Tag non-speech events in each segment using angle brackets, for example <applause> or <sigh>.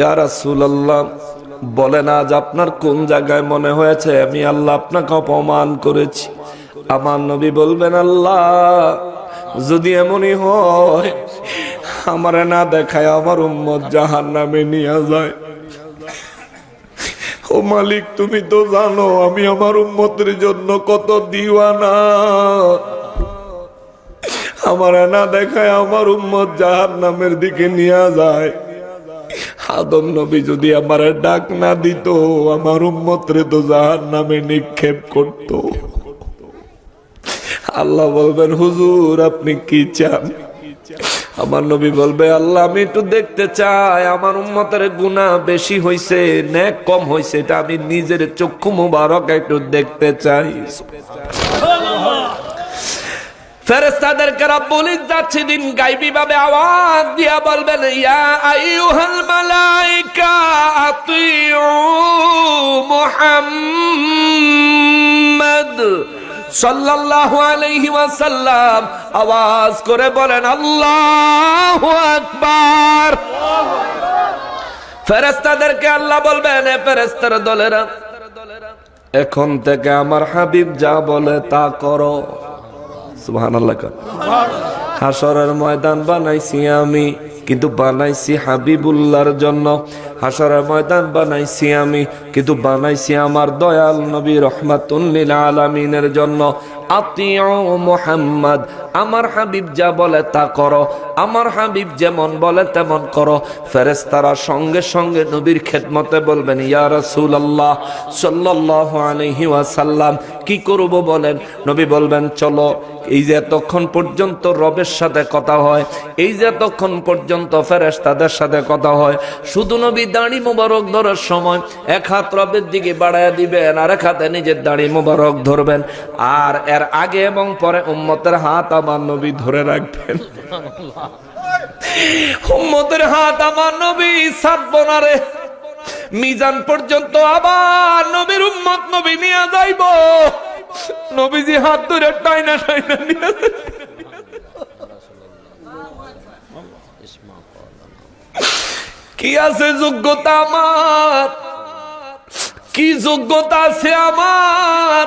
ইয়া রাসূলুল্লাহ, বলেন আজ আপনার কোন জায়গায় মনে হয়েছে আমি আল্লাহ আপনাকে অপমান করেছি? আমার নবী বলবেন, আল্লাহ, যদি এমনই হয়, আমারে না দেখায় আমার উম্মত জাহান নামে নিয়ে যায়। ও মালিক, তুমি তো জানো, আমি আমার উম্মতের জন্য কত দিওয়ানা। আমার না দেখায় আমার উম্মত জাহান নামের দিকে নিয়ে যায়। আদম নবী যদি আমার ডাক না দিত, আমার উম্মতরে তো জাহান নামে নিক্ষেপ করত। আল্লাহ বলবেন, হুজুর, আপনি কি চান? আমার নবী বলবে, আল্লাহ, আমি একটু দেখতে চাই, আমার উম্মতের গুণা বেশি হইছে ন্যাক কম হইছে, এটা আমি নিজের চক্ষু মুবারক একটু দেখতে চাই। আওয়াজ দিয়া মালাইকা আলাইহি ওয়াসাল্লাম। আওয়াজ করে বলেন, আল্লাহু আকবার। ফেরেস্তাদেরকে আল্লাহ বলবেন, এ ফেরেস্তার দলেরা, এখন থেকে আমার হাবিব যা বলে তা করো। হাসরের ময়দান বানাইছি আমি, কিন্তু বানাইছি হাবিবুল্লার জন্য। হাসরের ময়দান বানাইছি আমি, কিন্তু বানাইছি আমার দয়াল নবী রহমাতুল্লিল আলামিনের জন্য। মোহাম্মদ, আমার হাবিব যা বলে তা করো, আমার হাবিব যেমন বলে তেমন করো। ফেরেস্তারা সঙ্গে সঙ্গে নবীর খেদমতে বলবেন, ইয়া রাসূলুল্লাহ সাল্লাল্লাহু আলাইহি ওয়াসাল্লাম, কি করব বলেন? নবী বলবেন, চলো, এই যে এতক্ষণ পর্যন্ত রবের সাথে কথা হয়, এই যে এতক্ষণ পর্যন্ত ফেরেস্তাদের সাথে কথা হয়, শুধু নবী দাঁড়ি মোবারক ধরার সময় এক হাত রবের দিকে বাড়ায় দিবেন, আর এক হাতে নিজের দাড়ি মোবারক ধরবেন, আর এর আগে এবং পরে উম্মতের হাত আমার নবী ধরে রাখবেন। উম্মতের হাত আমার নবী ছাড়বো না রে। মিজান পর্যন্ত আবার নবীর উম্মত নবী নিয়ে যাইব। নবীজি হাত ধরে টাইনা টাইনা নিয়ে কি আছে যোগ্যতা আমার? কি যোগ্যতা আছে আমার?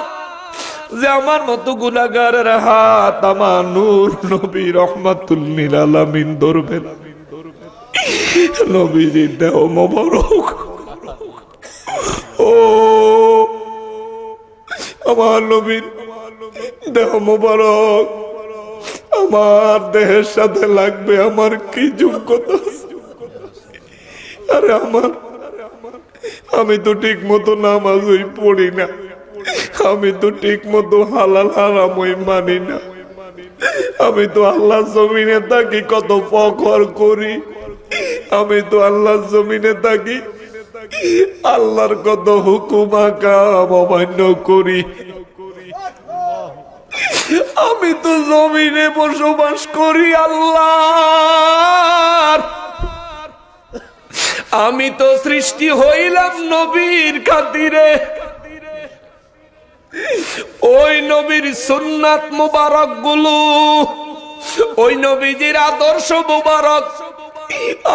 যে আমার মতো গুলাগারের হাত আমার নূর নবী রহমাতুল্লিল আলামিন ধরবেন নবীজির দেহ মোবারক। ও, আমার নবীর দেহ মোবারক। আমার দেহের সাথে লাগবে আমার কি যোগ্যতা? আরে আমার, আমি তো ঠিক মতো নামাজই পড়ি না। আমি তো ঠিক মতো হালাল হারামই মানি না। আমি তো আল্লাহ জমিনে থাকি কত ফখর করি। আমি তো আল্লাহ জমিনে থাকি আল্লাহর কত হুকুম, আকাম অমান্য করি। আমি তো জমিনে বসবাস করি আল্লাহ আমি তো সৃষ্টি হইলাম নবীর খাতিরে। ওই নবীর সুন্নাত মুবারকগুলো ওই নবীজির আদর্শ মুবারক।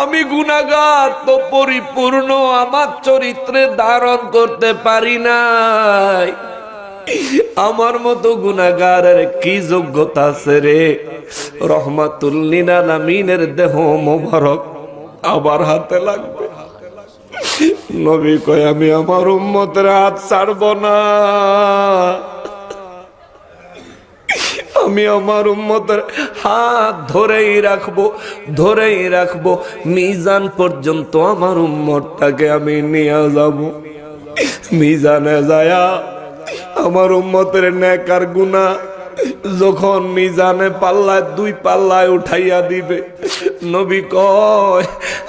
আমি গুনাগার তো পরিপূর্ণ আমার চরিত্রে ধারণ করতে পারি নাই। আমার মতো গুনাগারের কি যোগ্যতা আছে রে? রহমাতুল্লিন আলামিনের দেহ মোবারক আবার হাতে লাগবে। নবী কয়, আমি আমার উম্মতের হাত ছাড়ব না। আমি আমার উম্মতের হাত ধরেই রাখব ধরেই রাখব। মিজান পর্যন্ত আমার উম্মতটাকে আমি নিয়ে যাব। মিজানে যায়া আমার উম্মতের নেকার গুণা যখন মিজানে পাল্লায়, দুই পাল্লায় উঠাইয়া দিবে, নবী কয়,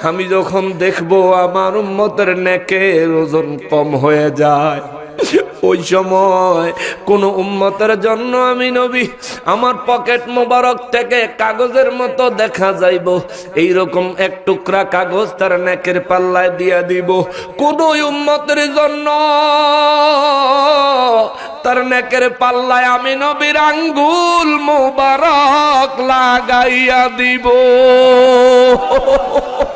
আমি যখন দেখব আমার উম্মতের নেকের ওজন কম হয়ে যায় <laughs> ওই সময় কোন উম্মতের জন্য আমি নবী, আমার পকেট মোবারক থেকে কাগজের মতো দেখা যাইব। এইরকম এক টুকরা কাগজ তার নেকের পাল্লায় দিয়া দিব। কোন উম্মতের জন্য তার নেকের পাল্লায় আমি নবীর আঙ্গুল মোবারক লাগাইয়া দিব। <laughs>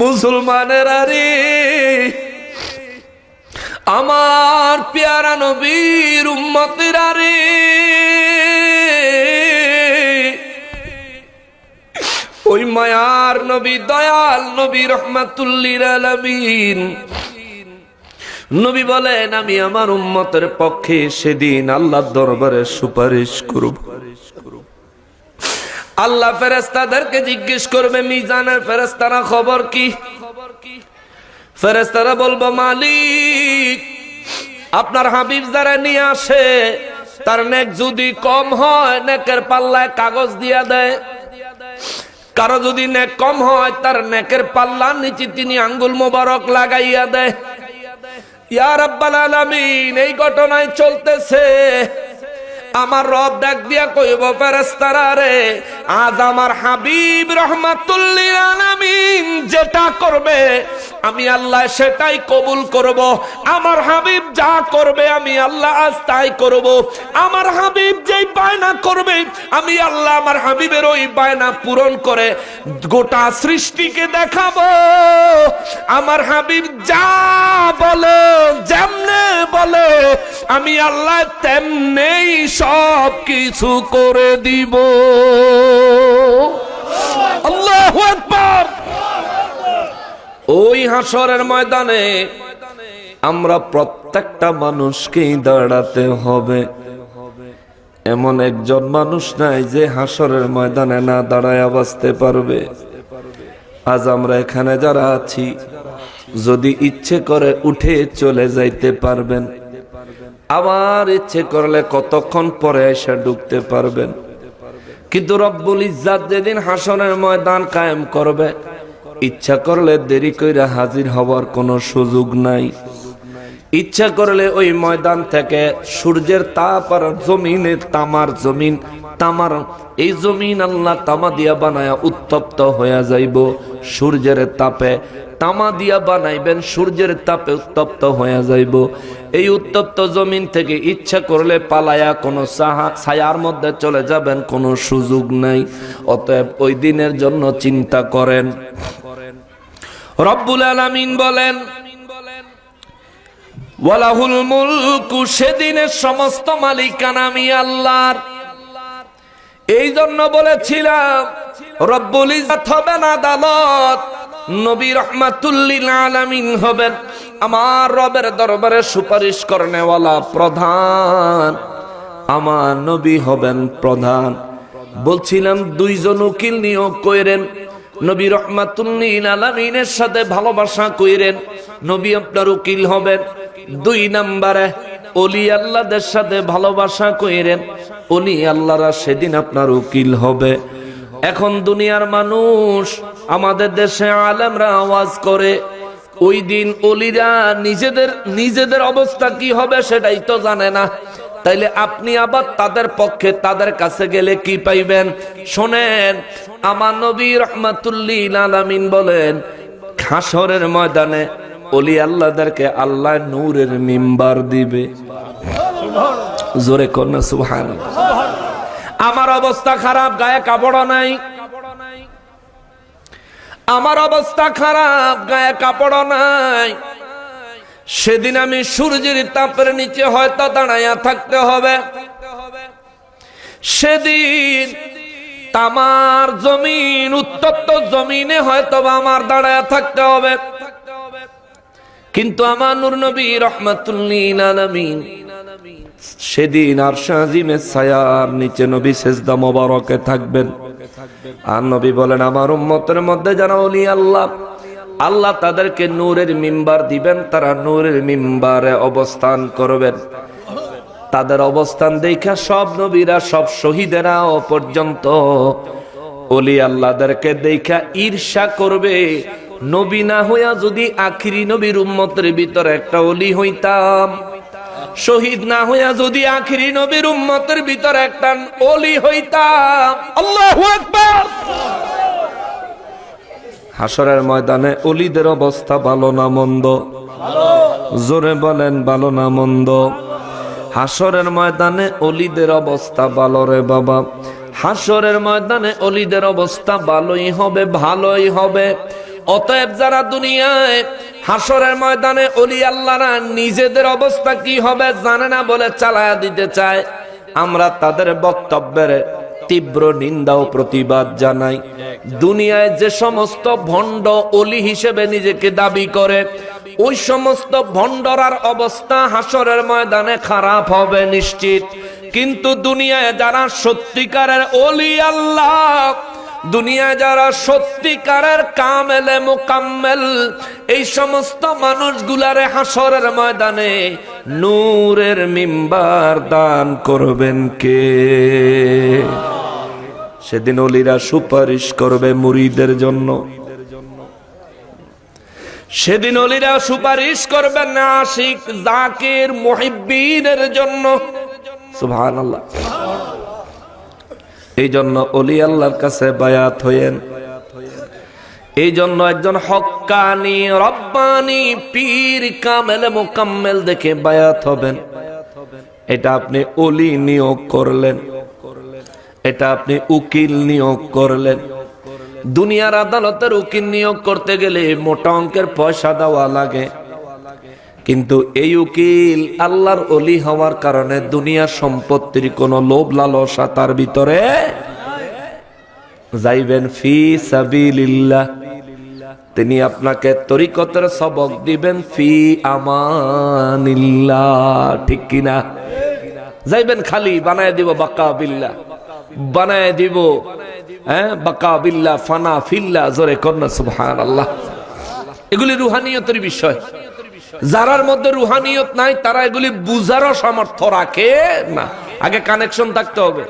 মুসলমানের আরে আমার পেয়ারা নবীর উম্মতের আরে ওই মায়ার নবী, দয়াল নবী রহমাতুল্লির আলামিন। নবী বলেন, আমি আমার উম্মতের পক্ষে সেদিন আল্লাহর দরবারে সুপারিশ করব। আল্লাহ ফেরেস্তাদেরকে জিজ্ঞেস করবে, মিজানের ফেরেস্তারা খবর কি? ফেরেস্তারা বলব, মালিক, আপনার হাবিব যারা নিয়ে আসে, তার নেক যদি কম হয়, নেকের পাল্লায় কাগজ দিয়া দেয়। কারও যদি নেক কম হয়, তার নেকের পাল্লার নিচে তিনি আঙ্গুল মোবারক লাগাইয়া দেয়। ইয়া রাব্বাল আলামিন, এই ঘটনায় চলতেছে। আমার রব ডাক দিয়া কইব, ফেরেশতারা রে, আজ আমার হাবিব রহমাতুল্লিল আলামিন যেটা করবে, আমি আল্লাহ সেটাই কবুল করব। আমার হাবিব যা করবে, আমি আল্লাহ আজ তাই করব। আমার হাবিব যেই বায়না করবে, আমি আল্লাহ আমার হাবিবের ওই বায়না পূরণ করে গোটা সৃষ্টিকে দেখাবো। আমার হাবিব যা বলে আমি আল্লাহ তেমনেই সব কিছু করে দিব। আল্লাহু ওই হাসরের ময়দানে আমরা প্রত্যেকটা মানুষকেই দাঁড়াতে হবে। এমন একজন মানুষ নাই যে হাসরের ময়দানে না দাঁড়ায় বাঁচতে পারবে। আজ আমরা এখানে যারা আছি, যদি ইচ্ছে করে উঠে চলে যাইতে পারবেন আবার ইচ্ছে করলে কতক্ষণ পরে এসে ঢুকতে পারবেন। কিন্তু রব্বুল ইজ্জাত যেদিন হাসনের ময়দান কায়েম করবে, ইচ্ছা করলে দেরি কইরা হাজির হওয়ার কোনো সুযোগ নাই। ইচ্ছা করলে ওই ময়দান থেকে সূর্যের তাপ আর জমিনের তামার জমিন, তামার, এই জমিন আল্লাহ তামা দিয়া বানায়া উত্তপ্ত হইয়া যাইব। সূর্যের তাপে তামা দিয়া বানাইবেন, সূর্যের তাপে উত্তপ্ত হইয়া যাইব। এই উত্তপ্ত জমিন থেকে ইচ্ছা করলে পালায়া কোনো ছায়ার মধ্যে চলে যাবেন, কোনো সুযোগ নাই। অতএব ওই দিনের জন্য চিন্তা করেন। রব্বুল আলামিন বলেন, ওয়ালাহুল মুলকু সেদিনের সমস্ত মালিকানা আমি আল্লাহর। এই জন্য বলেছিলাম, রব্বুল ইজ্জত হবেন আদালত। নবী রহমাতুল্লিল আলামিন হবেন আমার রবের দরবারে সুপারিশ করনেওয়ালা প্রধান। আমার নবী হবেন প্রধান। বলছিলাম, দুইজন উকিল নিয়োগ কইরেন, নবী রহমাতুল্লিল আলামিনের সাথে ভালোবাসা কইরেন, নবী আপনার উকিল হবেন। দুই নাম্বারে, অলি আল্লাহদের সাথে ভালোবাসা কইরেন অলি আল্লাহরা সেদিন আপনার উকিল হবে। এখন দুনিয়ার মানুষ, আমাদের দেশে আলেমরা আওয়াজ করে, ওই দিন অলিরা নিজেদের নিজেদের অবস্থা কি হবে সেটাই তো জানে না। তাইলে আপনি আবার তাদের পক্ষে তাদের কাছে গেলে কি পাইবেন? শোনেন, আমার নবী রহমাতুল্লিল আলামিন বলেন খাসরের ময়দানে অলি আল্লাহদেরকে আল্লাহ নূরের মিম্বার দিবে। জোরে কন্যা সুহান আমার অবস্থা খারাপ, গায়ে কাপড় নাই। আমার অবস্থা খারাপ, গায়ে কাপড় নাই। সেদিন আমি সূর্যের তাপের নিচে হয়তো দাঁড়াইয়া থাকতে হবে। সেদিন তামার জমিন, উত্তপ্ত জমিনে হয়তো আমার দাঁড়ায় থাকতে হবে। কিন্তু আমার নূর নবী রহমাতুল্লিল আলামিন সেদিন আর শাহিমের ছায়ার নিচে নবী সেজদা মোবারকে থাকবেন। আর নবী বলেন, আমার উম্মতের মধ্যে যারা ওলি আল্লাহ আল্লাহ তাদেরকে নূরের মিম্বার দিবেন, তারা নূরের মিম্বারে অবস্থান করবেন। তাদের অবস্থান দেখা সব নবীরা, সব শহীদেরা পর্যন্ত অলি আল্লাহদেরকে দেখা ঈর্ষা করবে। নবী না হইয়া যদি আখিরি নবীর উম্মতের ভিতরে একটা অলি হইতাম শহীদ না হইয়া যদি আখিরি নবীর উম্মতের ভিতরে একটা অলি হইতাম। আল্লাহু হাসরের ময়দানে অলিদের অবস্থা ভালো না মন্দ? জোরে বলেন, ভালো না মন্দ? হাসরের ময়দানে অলিদের অবস্থা ভালো রে বাবা। হাসরের ময়দানে অলিদের অবস্থা ভালোই হবে ভালোই হবে। অতএব যারা দুনিয়ায় হাসরের ময়দানে অলি আল্লাহরা নিজেদের অবস্থা কি হবে জানে না বলে চালায়া দিতে চায়। আমরা তাদের বক্তব্যের তীব্র নিন্দা ও প্রতিবাদ জানাই। দুনিয়ায় যে সমস্ত ভণ্ড অলি হিসেবে নিজেকে দাবি করে, ওই সমস্ত ভণ্ডরার অবস্থা হাসরের ময়দানে খারাপ হবে নিশ্চিত। কিন্তু দুনিয়ায় যারা সত্যিকারের অলি আল্লাহ দুনিয়ায় যারা সত্যিকারের কামেলে, মোকাম্মেল, এই সমস্ত মানুষগুলারে হাসরের ময়দানে নূরের মিম্বার দান করবেন কে? সেদিন অলিরা সুপারিশ করবে মুরিদের জন্য। সেদিন অলিরা সুপারিশ করবে না আশিক জাকির মুহিব্বিনের জন্য। সুবহানাল্লাহ। এই জন্য অলি আল্লাহর কাছে বায়াত হইয়েন। এই জন্য একজন হক্কানি, রব্বানি, পীর, কামেল, মোকাম্মেল দেখে বায়াত হবেন। এটা আপনি অলি নিয়োগ করলেন। এটা আপনি উকিল নিয়োগ করলেন। দুনিয়ার আদালতের উকিল নিয়োগ করতে গেলে মোটা অঙ্কের পয়সা দেওয়া লাগে। কিন্তু এই উকিল আল্লাহর অলি হওয়ার কারণে দুনিয়ার সম্পত্তির কোনো লোভ লালসা তার ভিতরে যাইবেন ফি সাবিলিল্লাহ। তিনি আপনাকে তরিকতের সবক দিবেন ফি আমানিল্লাহ। ঠিক কিনা? যাইবেন খালি, বানায় দিব বাক্কা বিল্লাহ বানায় দিব হ্যাঁ? বাক্কা বিল্লাহ ফানা ফিল্লা জোরে কন্যা সুবহান আল্লাহ এগুলি রুহানিয়তের বিষয়। যারার মধ্যে রুহানিয়ত নাই তারা এগুলি বুঝারও সামর্থ্য রাখে না। আগে কানেকশন থাকতে হবে।